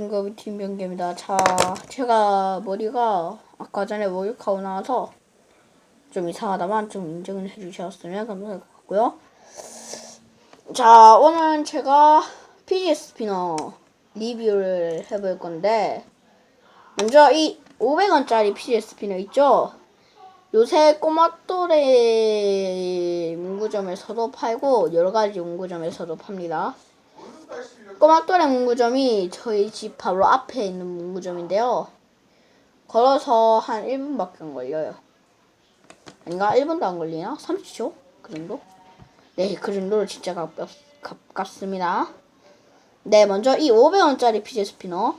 응급이 팀병기입니다. 자, 제가 머리가 아까 전에 목욕하고 나와서 좀 이상하다만 좀 인정을 해주셨으면 감사할 것 같고요. 자, 오늘 제가 피지 스피너 리뷰를 해볼 건데 먼저 이 500원짜리 피지 스피너 있죠? 요새 꼬마 또래 문구점에서도 팔고 여러 가지 문구점에서도 팝니다. 또래 문구점이 저희 집 바로 앞에 있는 문구점인데요. 걸어서 한 1분밖에 안 걸려요. 아닌가? 1분도 안 걸리나? 30초? 그 정도? 네, 그 정도로 진짜 가깝, 가깝습니다. 네, 먼저 이 500원짜리 피제 스피너.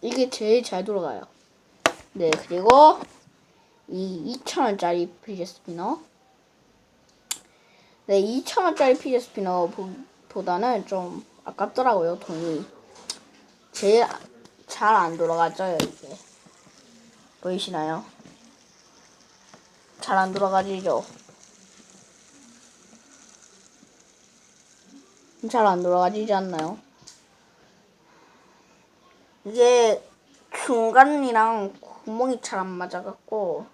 이게 제일 잘 돌아가요. 네, 그리고 이 2,000원짜리 피제 스피너. 네, 2,000원짜리 피제 스피너 보- 보다는 좀 아깝더라고요, 돈이. 제일 잘 안 돌아가죠, 이게. 보이시나요? 잘 안 돌아가지죠? 잘 안 돌아가지지 않나요? 이게 중간이랑 구멍이 잘 안 맞아갖고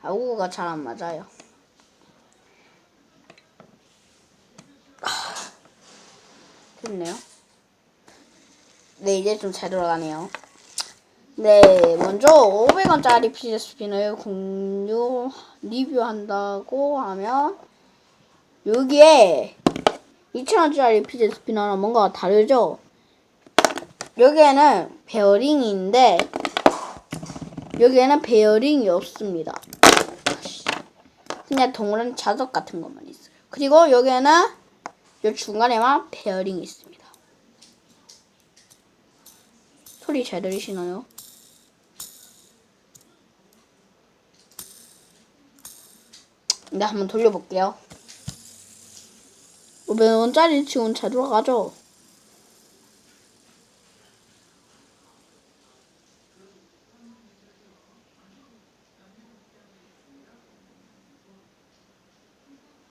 아우가 잘 안 맞아요. 됐네요. 네, 이제 좀 잘 돌아가네요. 네, 먼저 500원짜리 피자 스피너를 공유 리뷰한다고 하면 여기에 2,000원짜리 피자 스피너랑 뭔가 다르죠? 여기에는 베어링인데 여기에는 베어링이 없습니다. 그냥 동그란 자석 같은 것만 있어요. 그리고 여기에는 요 중간에만 베어링이 있습니다. 소리 잘 들리시나요? 네, 한번 돌려볼게요. 500원짜리 지금 잘 돌아가죠?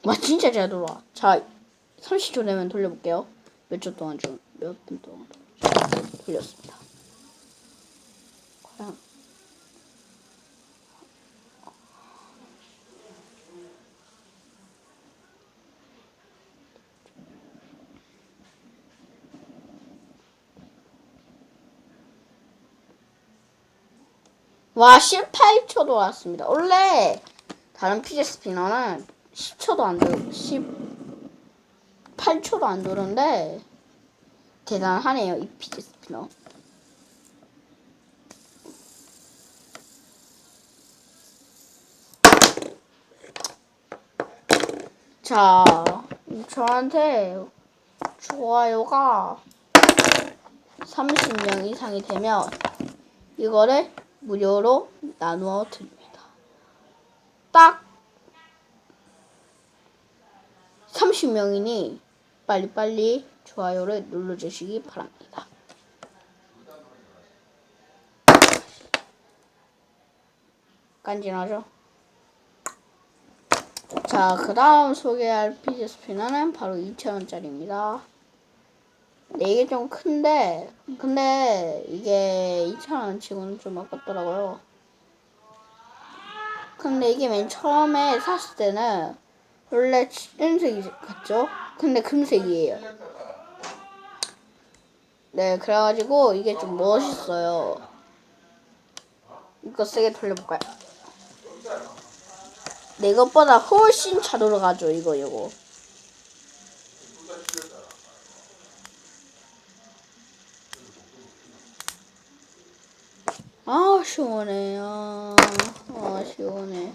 와 진짜 잘 돌아와. 자, 30초 되면 돌려볼게요. 몇 초 동안 좀, 몇 분 동안 돌렸습니다. 과연. 와 18초도 왔습니다. 원래 다른 피제스피너는 10초도 안 돼요. 10 8초도 안 도는데 대단하네요 이 피지 스피너 자 저한테 좋아요가 30명 이상이 되면 이거를 무료로 나누어 드립니다. 딱 30명이니 빨리빨리 좋아요를 눌러주시기 바랍니다. 간지나죠? 자, 그 다음 소개할 피지 스피너는 바로 2,000원짜리입니다. 네, 이게 좀 큰데, 근데 이게 2,000원 치고는 좀 아깝더라고요. 근데 이게 맨 처음에 샀을 때는 원래 은색이 같죠? 근데 금색이에요. 네, 그래가지고 이게 좀 멋있어요. 이거 세게 돌려볼까요? 네, 이것보다 훨씬 잘 돌아가죠, 이거, 이거. 아, 시원해. 아, 아, 시원해.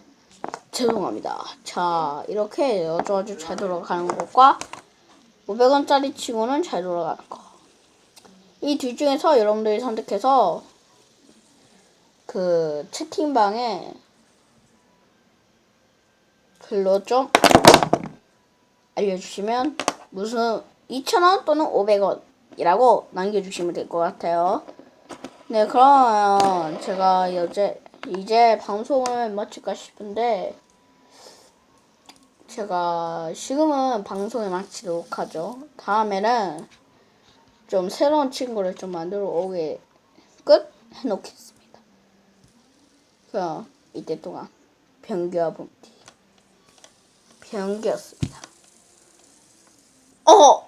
죄송합니다. 자, 이렇게 아주 아주 잘 돌아가는 것과 500원짜리 치고는 잘 돌아가는 거. 이 둘 중에서 여러분들이 선택해서 그 채팅방에 글로 좀 알려주시면 무슨 2,000원 또는 500원이라고 남겨주시면 될 것 같아요. 네, 그러면 제가 이제 이제 방송을 마칠까 싶은데 제가 지금은 방송을 마치도록 하죠. 다음에는 좀 새로운 친구를 좀 만들어 오게 끝 해놓겠습니다. 그럼 이때 동안 변기와 봄티 변기였습니다. 어